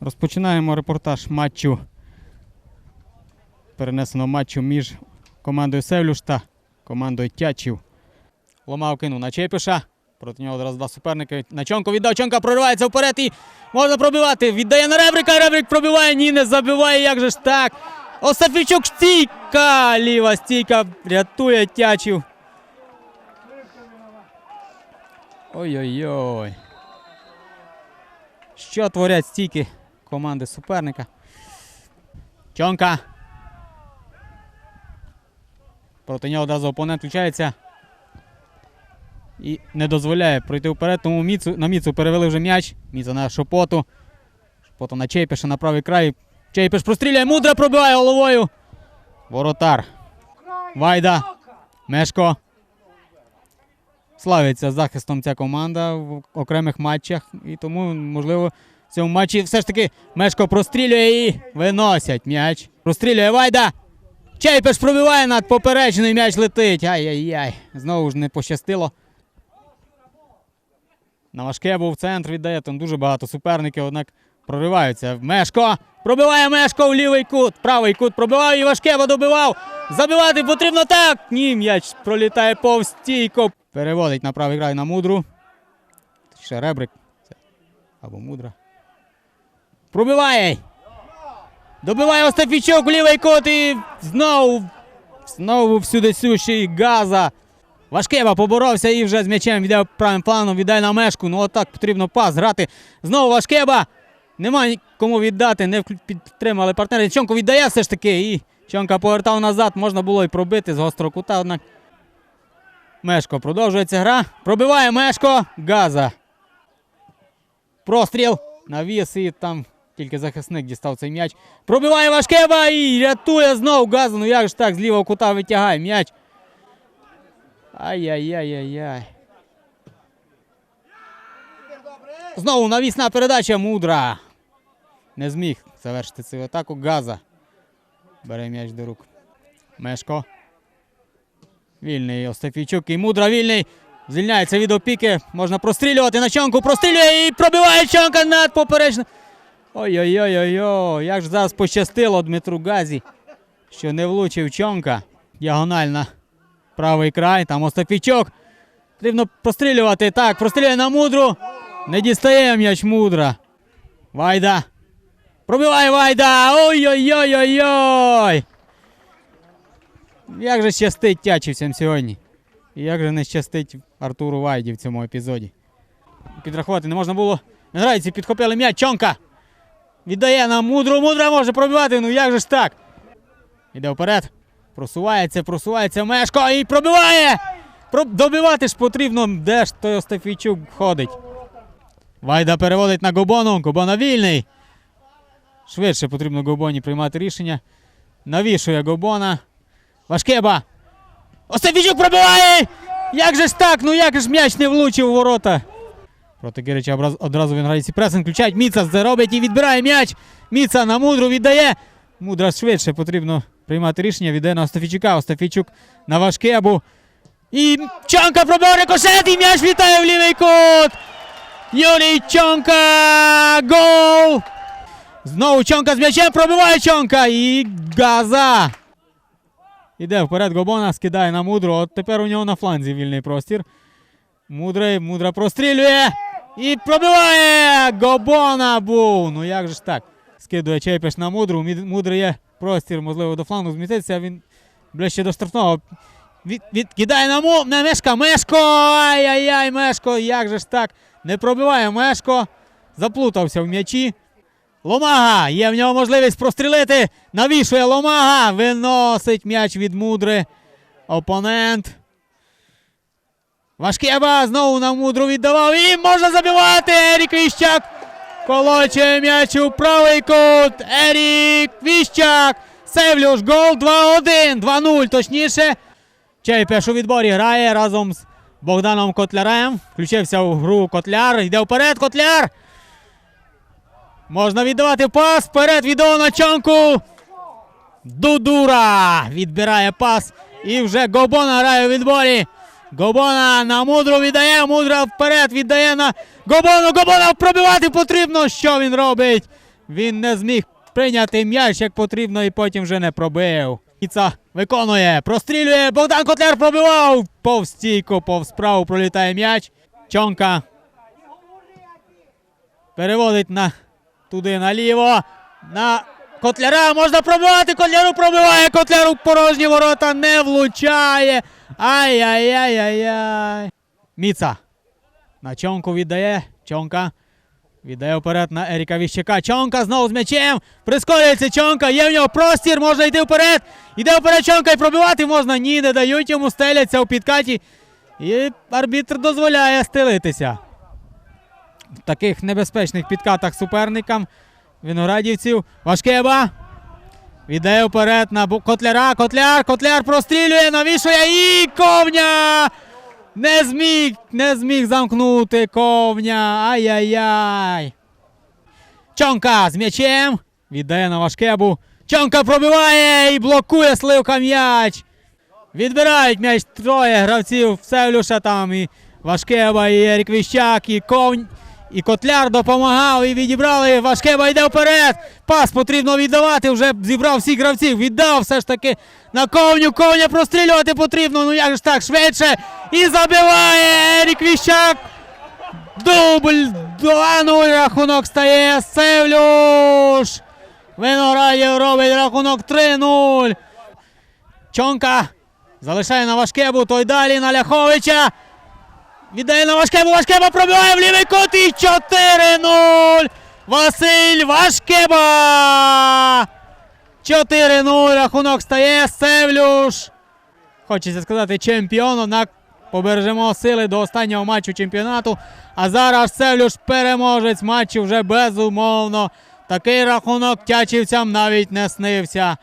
Розпочинаємо репортаж матчу. Перенесеного матчу між командою Севлюш та командою Тячів. Ломав кинув на Чепіша. Проти нього одразу два суперники. На Чонку віддав. Чонка проривається вперед і можна пробивати. Віддає на Ребрика. Ребрик пробиває. Ні, не забиває. Як же ж так? Остафійчук стійка. Ліва стійка рятує Тячів. Ой-ой-ой. Що творять стійки команди суперника? Чонка. Проти нього одразу опонент включається. І не дозволяє пройти вперед, тому Міцу, на Міцу перевели вже м'яч. Міца на Шопоту. Шопота на Чейпіша на правий край. Чейпіш простріляє, мудро пробиває головою. Воротар. Вайда. Мешко. Славиться захистом ця команда в окремих матчах. І тому, можливо, цьому матчі все ж таки Мешко прострілює і виносять м'яч. Прострілює Вайда. Чейпеш пробиває над поперечною, м'яч летить. Ай-яй-яй. Знову ж не пощастило. На важке був центр віддає, там дуже багато суперників, однак прориваються. Мешко пробиває Мешко в лівий кут, правий кут пробивав і Важкева добивав. Забивати потрібно так. Ні, м'яч пролітає повз стійко. Переводить на правий край на мудру. Ще ребрик. Або мудра. Пробиває. Добиває Остафійчук лівий кут і знову, знову всюди сющий газа. Важкева поборовся і вже з м'ячем віддав правим планом, віддає на мешку. Ну отак потрібно пас грати. Знову Важкеба. Нема кому віддати, не підтримали партнери. Чонко віддає все ж таки. І Чонка повертав назад, можна було і пробити з гострого кута, однак. Мешко продовжується гра. Пробиває Мешко. Газа. Простріл. Навіс і там тільки захисник дістав цей м'яч. Пробиває Важкеба і рятує знов Газа. Ну як ж так, з лівого кута витягає м'яч. Ай-яй-яй-яй-яй. Знову навісна передача мудра. Не зміг завершити цю атаку. Газа. Бере м'яч до рук. Мешко. Вільний Остафійчук і мудра вільний. Звільняється від опіки. Можна прострілювати на чонку. Прострілює і пробиває чонка над поперечно. Ой-ой-ой-ой-ой. Як ж зараз пощастило Дмитру Газі, що не влучив чонка. Діагональна. Правий край. Там Остафійчук. Потрібно прострілювати. Так, прострілює на мудру. Не дістає м'яч мудра. Вайда. Пробиває Вайда! Ой-ой-ой-ой-ой! Як же щастить тячівцям сьогодні. І як же не щастить Артуру Вайді в цьому епізоді. Підрахувати не можна було. Грайці підхопили м'яч. Чонка. Віддає на мудру. Мудра може пробивати. Ну як же ж так? Іде вперед. Просувається, просувається Мешко і пробиває! Добивати ж потрібно. Де ж той Остафійчук ходить? Вайда переводить на Гобону. Гобона вільний. Швидше потрібно Гобоні приймати рішення. Навішує Гобона. Важкеба. Остафійчук пробиває! Як же ж так? Ну як ж м'яч не влучив у ворота? Проти Гирича одразу він грається пресинг включають. Міца це робить і відбирає м'яч. Міца на мудру віддає. Мудра швидше потрібно приймати рішення. Віддає на Остафійчука. Остафійчук на Важкебу. І Чонка пробив рикошет і м'яч вітає в лівий кут. Юрій Чонка! Гол! Знову Чонка з м'ячем пробиває Чонка і газа. Іде вперед Гобона, скидає на мудру. От тепер у нього на фланзі вільний простір. Мудрий, мудра прострілює і пробиває! Гобона був! Ну як же ж так? Скидує Чейпеш на мудру. Мудрий є простір, можливо, до флангу зміститься, він ближче до штрафного. Від, відкидає на, му, на Мешка. Мешко! Ай-яй-яй, Мешко! Як же ж так? Не пробиває Мешко. Заплутався в м'ячі. Ломага! Є в нього можливість прострілити. Навішує Ломага. Виносить м'яч від мудри. Опонент. Важкеба знову на мудру віддавав. І можна забивати. Ерік Віщак. Колоче м'яч у правий кут. Ерік Віщак. Севлюш. Гол 2-1. 2-0 точніше. Чейпеш у відборі грає разом з Богданом Котлярем. Включився у гру Котляр. Йде вперед, Котляр. Можна віддавати пас. Вперед віддав на чонку. Дудура відбирає пас. І вже Гобона грає у відборі. Гобона на мудру віддає. Мудра вперед віддає на Гобону. Гобона пробивати потрібно. Що він робить? Він не зміг прийняти м'яч як потрібно і потім вже не пробив. Іца виконує, прострілює. Богдан Котляр пробивав. Повз стійку, повз справу пролітає м'яч. Чонка переводить на туди наліво. На Котляра можна пробивати. Котляру пробиває. Котляру порожні ворота не влучає. Ай-яй-яй-яй-яй. Міца. На чонку віддає. Чонка. Віддає вперед на Еріка Віщака. Чонка знову з м'ячем. Прискорюється Чонка. Є в нього простір. Можна йти вперед. Іде вперед Чонка і пробивати можна. Ні, не дають йому стеляться у підкаті. І арбітр дозволяє стелитися. В таких небезпечних підкатах суперникам виноградівців. Вашкеба. Віддає вперед на Котляра. Котляр. Котляр прострілює, навішує і ковня. Не зміг, не зміг замкнути ковня. Ай-яй-яй. Чонка з м'ячем. Віддає на Вашкебу. Чонка пробиває і блокує сливка м'яч. Відбирають м'яч троє гравців. Севлюша там і Вашкеба, і Ерік Віщак, і Ковнь. І Котляр допомагав, і відібрали. Вашкеба йде вперед. Пас потрібно віддавати. Вже зібрав всіх гравців. Віддав все ж таки на ковню. Ковня прострілювати потрібно. Ну як ж так швидше. І забиває Ерік Віщак. Дубль 2-0 рахунок стає. Севлюш. Виноградів робить рахунок 3-0. Чонка залишає на Вашкебу, той далі на Ляховича. Віддає на Вашкебу, Вашкеба пробиває в лівий кут і 4-0. Василь Вашкеба. 4-0 рахунок стає Севлюш. Хочеться сказати чемпіон, однак побережемо сили до останнього матчу чемпіонату. А зараз Севлюш переможець матчу вже безумовно. Такий рахунок тячівцям навіть не снився.